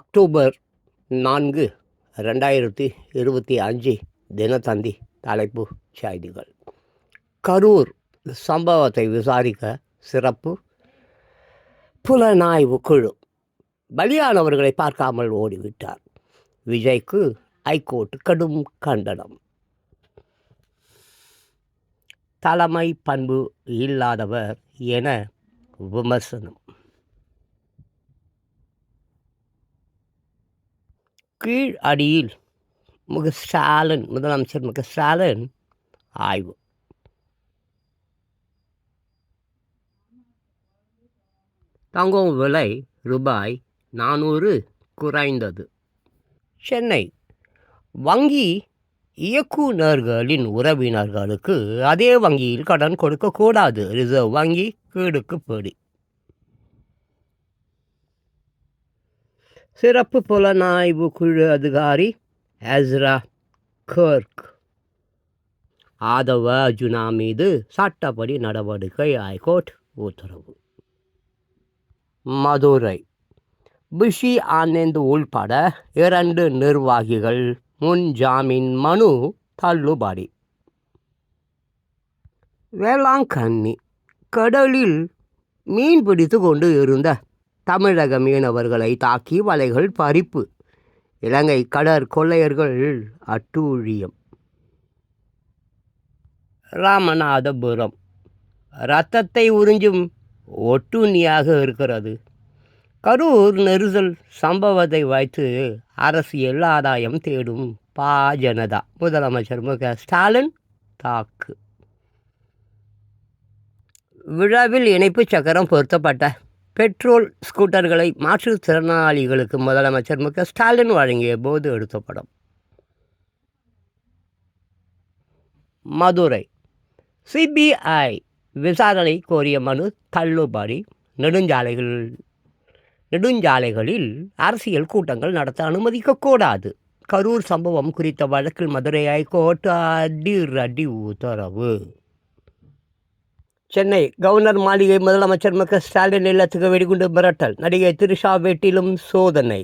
October நான்கு ரெண்டாயிரத்தி இருபத்தி அஞ்சு தினத்தந்தி தலைப்பு செய்திகள். கரூர் சம்பவத்தை விசாரிக்க சிறப்பு புலனாய்வு குழு பலியானவர்களை பார்க்காமல் ஓடிவிட்டார். விஜய்க்கு ஐகோர்ட் கடும் கண்டனம். தலைமை பண்பு இல்லாதவர் என விமர்சனம். கீழ் அடியில் முக ஸ்டாலின் முதலமைச்சர் முக ஸ்டாலின் ஆய்வு. தங்கம் விலை ரூபாய் நானூறு குறைந்தது. சென்னை வங்கி இயக்குநர்களின் உறவினர்களுக்கு அதே வங்கியில் கடன் கொடுக்கக்கூடாது ரிசர்வ் வங்கி கீடுக்கு பிடி. சிறப்பு புலனாய்வு குழு அதிகாரி ஹஸ்ரா கர்க். ஆதவ அர்ஜுனா மீது சட்டப்படி நடவடிக்கை ஹைகோர்ட் உத்தரவு. மதுரை. பிஷி ஆனந்த் உள்பட இரண்டு நிர்வாகிகள் முன் ஜாமீன் மனு தள்ளுபடி. வேளாங்கண்ணி கடலில் மீன் பிடித்து கொண்டு இருந்த தமிழக மீனவர்களை தாக்கி வலைகள் பறிப்பு. இலங்கை கடற்கொள்ளையர்கள் அட்டூழியம். ராமநாதபுரம். இரத்தத்தை உறிஞ்சும் ஒட்டுண்ணியாக இருக்கிறது. கரூர் நெரிசல் சம்பவத்தை வைத்து அரசியல் ஆதாயம் தேடும் பா ஜனதா. முதலமைச்சர் மு க ஸ்டாலின் தாக்கு. விழாவில் இணைப்பு சக்கரம் பொருத்தப்பட்ட பெட்ரோல் ஸ்கூட்டர்களை மாற்றுத்திறனாளிகளுக்கு முதலமைச்சர் மு க ஸ்டாலின் வழங்கிய போது எடுத்த படம். மதுரை. சிபிஐ விசாரணை கோரிய மனு தள்ளுபடி. நெடுஞ்சாலைகள் நெடுஞ்சாலைகளில் அரசியல் கூட்டங்கள் நடத்த அனுமதிக்கக்கூடாது. கரூர் சம்பவம் குறித்த வழக்கில் மதுரை ஹைகோர்ட் அதிரடி உத்தரவு. சென்னை கவர்னர் மாளிகை முதலமைச்சர் மு க ஸ்டாலின் இல்லத்துக்கு வெடிகுண்டு மிரட்டல். நடிகை திரிஷா வீட்டிலும் சோதனை.